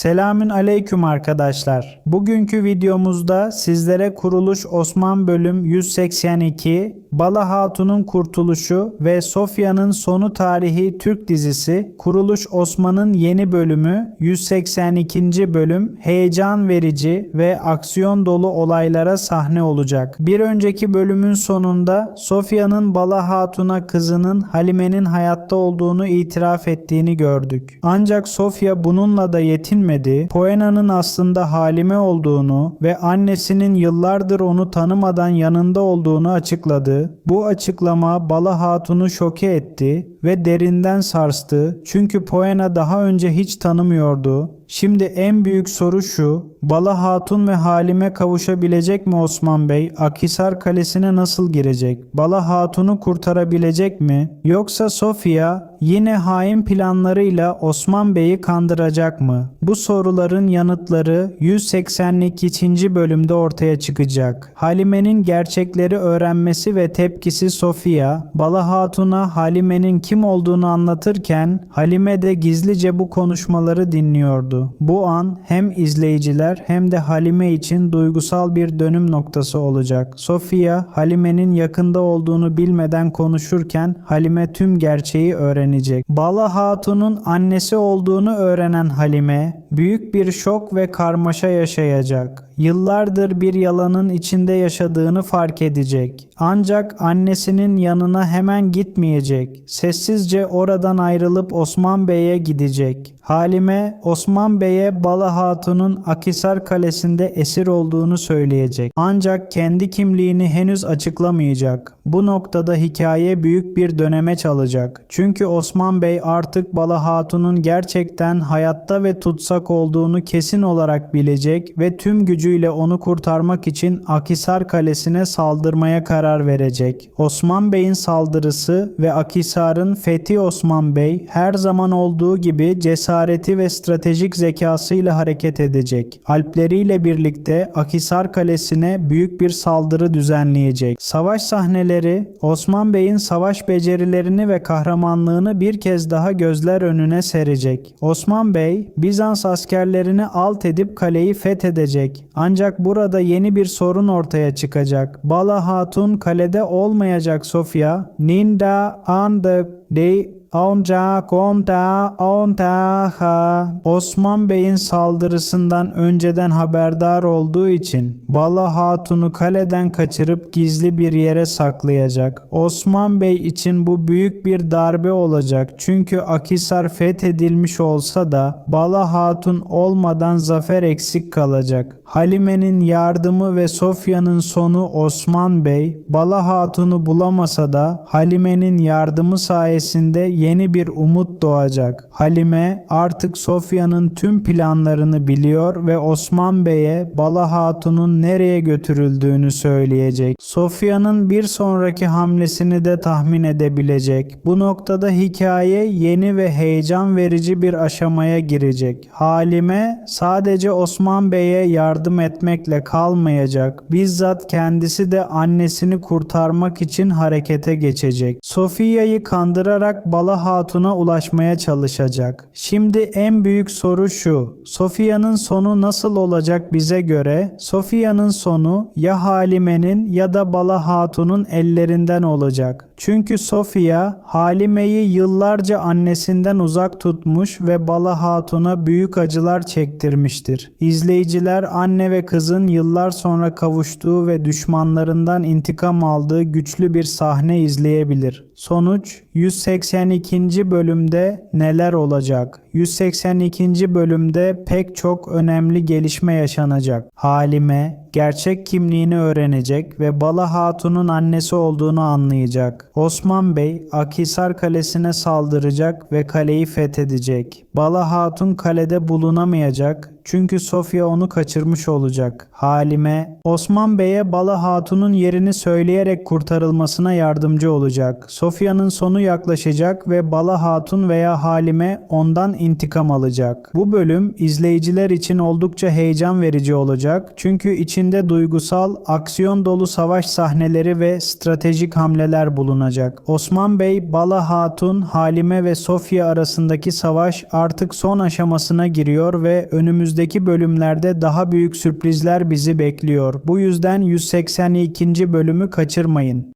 Selamün aleyküm arkadaşlar. Bugünkü videomuzda sizlere Kuruluş Osman bölüm 182, Bala Hatun'un Kurtuluşu ve Sofya'nın Sonu Tarihi Türk dizisi Kuruluş Osman'ın yeni bölümü 182. bölüm heyecan verici ve aksiyon dolu olaylara sahne olacak. Bir önceki bölümün sonunda Sofya'nın Bala Hatun'a kızının Halime'nin hayatta olduğunu itiraf ettiğini gördük. Ancak Sofya bununla da yetinmedi. Poena'nın aslında Halime olduğunu ve annesinin yıllardır onu tanımadan yanında olduğunu açıkladı. Bu açıklama Bala Hatun'u şoke etti ve derinden sarstı. Çünkü Poena daha önce hiç tanımıyordu. Şimdi en büyük soru şu. Bala Hatun ve Halime kavuşabilecek mi Osman Bey? Akhisar Kalesi'ne nasıl girecek? Bala Hatun'u kurtarabilecek mi? Yoksa Sofia yine hain planlarıyla Osman Bey'i kandıracak mı? Bu soruların yanıtları 182. bölümde ortaya çıkacak. Halime'nin gerçekleri öğrenmesi ve tepkisi Sofia, Bala Hatun'a Halime'nin kim olduğunu anlatırken Halime de gizlice bu konuşmaları dinliyordu. Bu an hem izleyiciler hem de Halime için duygusal bir dönüm noktası olacak. Sofia, Halime'nin yakında olduğunu bilmeden konuşurken Halime tüm gerçeği öğrenecek. Bala Hatun'un annesi olduğunu öğrenen Halime, büyük bir şok ve karmaşa yaşayacak. Yıllardır bir yalanın içinde yaşadığını fark edecek. Ancak annesinin yanına hemen gitmeyecek. Sessizce oradan ayrılıp Osman Bey'e gidecek. Halime Osman Bey'e Bala Hatun'un Akisar Kalesi'nde esir olduğunu söyleyecek. Ancak kendi kimliğini henüz açıklamayacak. Bu noktada hikaye büyük bir döneme çalacak. Çünkü Osman Bey artık Bala Hatun'un gerçekten hayatta ve tutsak olduğunu kesin olarak bilecek ve tüm gücüyle onu kurtarmak için Akisar Kalesi'ne saldırmaya karar verecek. Osman Bey'in saldırısı ve Akisar'ın fethi Osman Bey her zaman olduğu gibi cesareti ve stratejik zekasıyla hareket edecek. Alpleriyle birlikte Akisar Kalesi'ne büyük bir saldırı düzenleyecek. Savaş sahneleri Osman Bey'in savaş becerilerini ve kahramanlığını bir kez daha gözler önüne serecek. Osman Bey Bizans askerlerini alt edip kaleyi fethedecek. Ancak burada yeni bir sorun ortaya çıkacak. Bala Hatun kalede olmayacak Sofya. Ninda andı de Onca konta ontaha Osman Bey'in saldırısından önceden haberdar olduğu için Bala Hatun'u kaleden kaçırıp gizli bir yere saklayacak. Osman Bey için bu büyük bir darbe olacak. Çünkü Akisar fethedilmiş olsa da Bala Hatun olmadan zafer eksik kalacak. Halime'nin yardımı ve Sofya'nın sonu Osman Bey, Bala Hatun'u bulamasa da Halime'nin yardımı sayesinde yeni bir umut doğacak. Halime artık Sofya'nın tüm planlarını biliyor ve Osman Bey'e Bala Hatun'un nereye götürüldüğünü söyleyecek. Sofya'nın bir sonraki hamlesini de tahmin edebilecek. Bu noktada hikaye yeni ve heyecan verici bir aşamaya girecek. Halime sadece Osman Bey'e yardım etmekle kalmayacak. Bizzat kendisi de annesini kurtarmak için harekete geçecek. Sofya'yı kandırarak Bala Hatun'a ulaşmaya çalışacak. Şimdi en büyük soru şu. Sofya'nın sonu nasıl olacak bize göre? Sofya'nın sonu ya Halime'nin ya da Bala Hatun'un ellerinden olacak. Çünkü Sofya Halime'yi yıllarca annesinden uzak tutmuş ve Bala Hatun'a büyük acılar çektirmiştir. İzleyiciler anne ve kızın yıllar sonra kavuştuğu ve düşmanlarından intikam aldığı güçlü bir sahne izleyebilir. Sonuç 182. bölümde neler olacak? 182. bölümde pek çok önemli gelişme yaşanacak. Halime gerçek kimliğini öğrenecek ve Bala Hatun'un annesi olduğunu anlayacak. Osman Bey Akhisar Kalesi'ne saldıracak ve kaleyi fethedecek. Bala Hatun kalede bulunamayacak çünkü Sofya onu kaçırmış olacak. Halime Osman Bey'e Bala Hatun'un yerini söyleyerek kurtarılmasına yardımcı olacak. Sofya Sofya'nın sonu yaklaşacak ve Bala Hatun veya Halime ondan intikam alacak. Bu bölüm izleyiciler için oldukça heyecan verici olacak. Çünkü içinde duygusal, aksiyon dolu savaş sahneleri ve stratejik hamleler bulunacak. Osman Bey, Bala Hatun, Halime ve Sofya arasındaki savaş artık son aşamasına giriyor ve önümüzdeki bölümlerde daha büyük sürprizler bizi bekliyor. Bu yüzden 182. bölümü kaçırmayın.